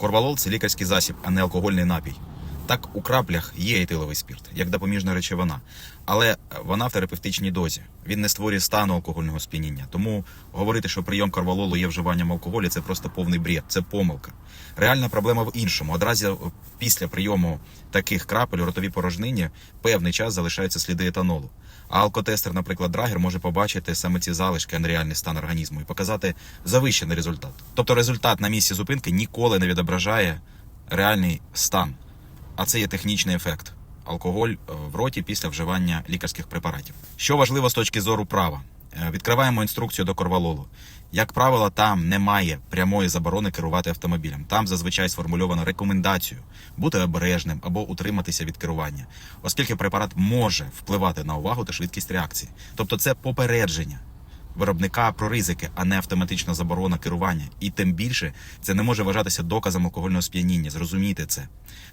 Корвалол це лікарський засіб, а не алкогольний напій. Так, у краплях є етиловий спірт, як допоміжна речовина, але вона в терапевтичній дозі. Він не створює стану алкогольного сп'яніння. Тому говорити, що прийом корвалолу є вживанням алкоголю, це просто повний бред, це помилка. Реальна проблема в іншому. Одразу після прийому таких крапель у ротовій порожнині певний час залишаються сліди етанолу. А алкотестер, наприклад, драгер може побачити саме ці залишки, а не реальний стан організму і показати завищений результат. Тобто результат на місці зупинки ніколи не відображає реальний стан, а це є технічний ефект. Алкоголь е, в роті після вживання лікарських препаратів. Що важливо з точки зору права, відкриваємо інструкцію до корвалолу. Як правило, там немає прямої заборони керувати автомобілем. Там зазвичай сформульовано рекомендацію бути обережним або утриматися від керування, оскільки препарат може впливати на увагу та швидкість реакції. Тобто, це попередження виробника про ризики, а не автоматична заборона керування. І тим більше це не може вважатися доказом алкогольного сп'яніння. Зрозумійте це.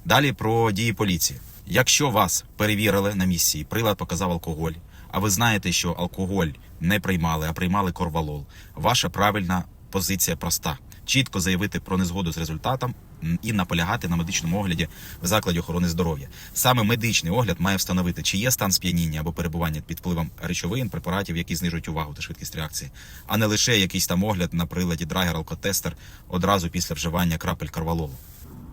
Далі про дії поліції. Якщо вас перевірили на місці, і прилад показав алкоголь, а ви знаєте, що алкоголь не приймали, а приймали корвалол, ваша правильна позиція проста. Чітко заявити про незгоду з результатом і наполягати на медичному огляді в закладі охорони здоров'я. Саме медичний огляд має встановити, чи є стан сп'яніння або перебування під впливом речовин, препаратів, які знижують увагу та швидкість реакції, а не лише якийсь там огляд на приладі драгер алкотестер одразу після вживання крапель корвалолу.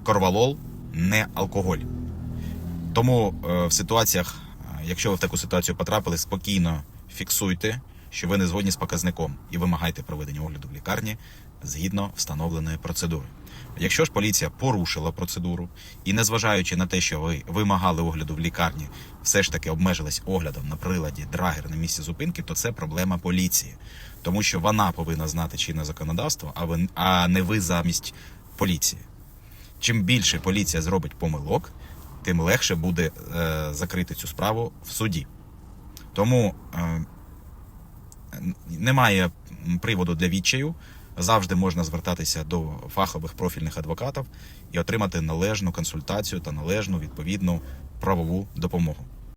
Корвалол не алкоголь. Тому е, в ситуаціях, якщо ви в таку ситуацію потрапили, спокійно фіксуйте, що ви не згодні з показником і вимагайте проведення огляду в лікарні згідно встановленої процедури. Якщо ж поліція порушила процедуру і, незважаючи на те, що ви вимагали огляду в лікарні, все ж таки обмежились оглядом на приладі драгер на місці зупинки, то це проблема поліції, тому що вона повинна знати чинне законодавство, а ви а не ви замість поліції. Чим більше поліція зробить помилок, тим легше буде е, закрити цю справу в суді. Тому е, немає приводу для відчаю. Завжди можна звертатися до фахових профільних адвокатів і отримати належну консультацію та належну відповідну правову допомогу.